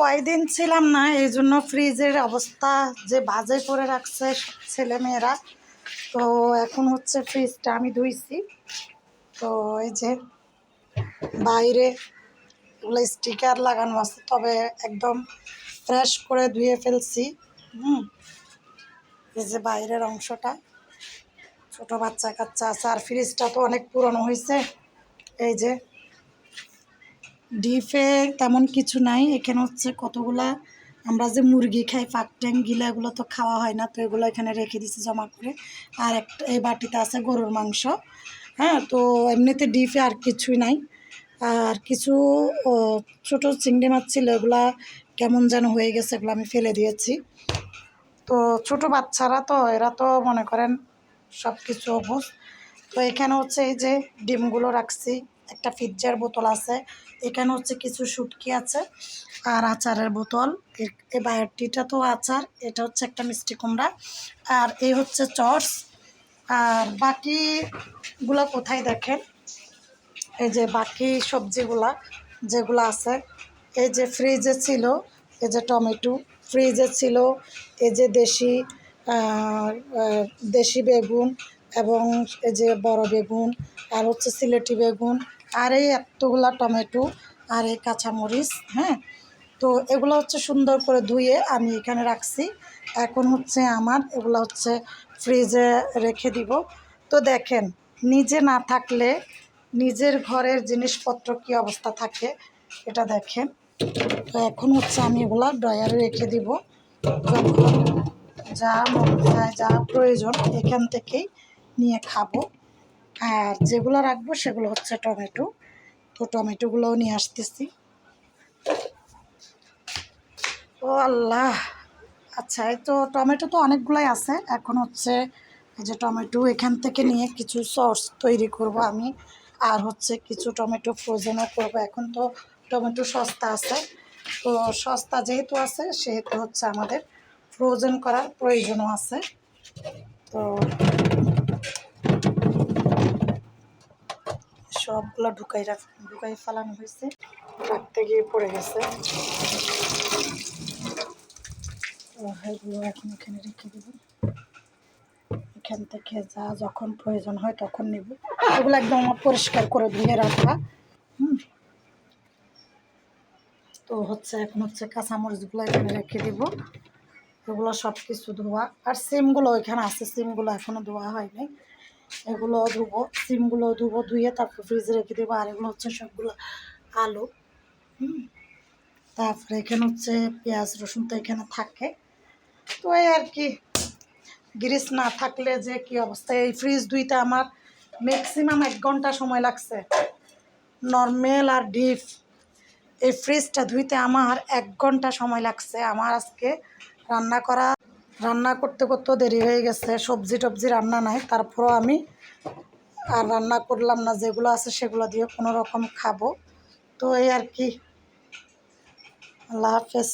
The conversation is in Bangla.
কয়দিন ছিলাম না এই জন্য ফ্রিজের অবস্থা যে বাজে করে রাখছে ছেলে মেয়েরা তো এখন হচ্ছে ফ্রিজটা আমি ধুইছি। তো এই যে বাইরে এগুলো স্টিকার লাগানো আছে, তবে একদম ফ্রেশ করে ধুয়ে ফেলছি, হুম। এই যে বাইরের অংশটা, ছোট বাচ্চা কাচ্চা আছে, আর ফ্রিজটা তো অনেক পুরনো হয়েছে এই যে ডিপে তেমন কিছু নাই। এখানে হচ্ছে কতগুলা, আমরা যে মুরগি খাই, ফাঁক ট্যাং গিলা, এগুলো তো খাওয়া হয় না, তো এগুলো এখানে রেখে দিছি জমা করে। আর একটা, এই বাটিতে আছে গরুর মাংস। হ্যাঁ তো এমনিতে ডিপে আর কিছুই নাই। আর কিছু ছোট চিংড়ি মাছ ছিল, এগুলা কেমন যেন হয়ে গেছে, এগুলো আমি ফেলে দিয়েছি। তো ছোট বাচ্চারা তো, এরা তো মনে করেন সব কিছু অবুঝ। তো এখানে হচ্ছে এই যে ডিমগুলো রাখছি। একটা পিৎজার বোতল আছে। এখানে হচ্ছে কিছু শুটকি আছে আর আচারের বোতল। এ- বায়োটিটা তো আচার, এটা হচ্ছে একটা মিষ্টি কুমড়া। আর এই হচ্ছে চর্স। আর বাকিগুলো কোথায় দেখেন? এই যে বাকি সবজিগুলা যেগুলো আছে, এই যে ফ্রিজে ছিল, এই যে টমেটো, ফ্রিজে ছিল, এই যে দেশি দেশি বেগুন এবং এই যে বড় বেগুন, আর হচ্ছে সিলেটি বেগুন আর এই এতগুলা টমেটো আর এই কাঁচামরিচ হ্যাঁ? তো এগুলো হচ্ছে সুন্দর করে ধুয়ে আমি এখানে রাখছি। এখন হচ্ছে আমার এগুলো হচ্ছে ফ্রিজে রেখে দিব। তো দেখেন, নিজে না থাকলে নিজের ঘরের জিনিসপত্র কি অবস্থা থাকে এটা দেখেন। তো এখন হচ্ছে আমি এগুলো ড্রয়ারে রেখে দিব। যখন যা যা প্রয়োজন এখান থেকেই নিয়ে খাব। আর যেগুলো রাখব সেগুলো হচ্ছে টমেটো। তো টমেটোগুলোও নিয়ে আসতেছি। ও আল্লাহ! আচ্ছা এই তো টমেটো তো অনেকগুলাই আছে। এখন হচ্ছে এই যে টমেটো এখান থেকে নিয়ে কিছু সস তৈরি করব আমি। আর হচ্ছে কিছু টমেটো ফ্রোজেনও করব। এখন তো টমেটো সস্তা আছে। তো সস্তা যেহেতু আছে, সেহেতু হচ্ছে আমাদের ফ্রোজেন করার প্রয়োজনও আছে। তো সবগুলো ঢুকাই রাখ ঢুকাই ফেলানো হয়েছে। রাখতে গিয়ে পড়ে গেছে। এগুলো এখন এখানে রেখে দেবো। এখান থেকে যা যখন প্রয়োজন হয় তখন নেব। এগুলো একদম পরিষ্কার করে ধুয়ে রাখা হুম। তো হচ্ছে এখন হচ্ছে কাঁচামরিচগুলো এখানে রেখে দিব। এগুলো সব কিছু ধোয়া। আর সিমগুলো ওইখানে আছে সিমগুলো এখনও ধোয়া হয়নি এগুলো ধুবো, সিমগুলো ধুবো, ধুয়ে তারপর ফ্রিজে রেখে দেবো। আর এগুলো হচ্ছে সবগুলো আলু, হুম? তারপরে এখানে হচ্ছে পেঁয়াজ, রসুন তো এখানে থাকে। তো এই আর কি, গ্রিস না থাকলে যে কি অবস্থা? এই ফ্রিজ দুইটা আমার ম্যাক্সিমাম এক ঘণ্টা সময় লাগছে। নর্মেল আর ডিপ এই ফ্রিজটা ধুইতে আমার এক ঘণ্টা সময় লাগছে। আমার আজকে রান্না করা রান্না করতে করতেও দেরি হয়ে গেছে, সবজি টবজি রান্না নাই, তারপরও আমি আর রান্না করলাম না, যেগুলো আছে সেগুলো দিয়ে কোনো রকম খাব। তো এই আর কি। আল্লাহ হাফেজ।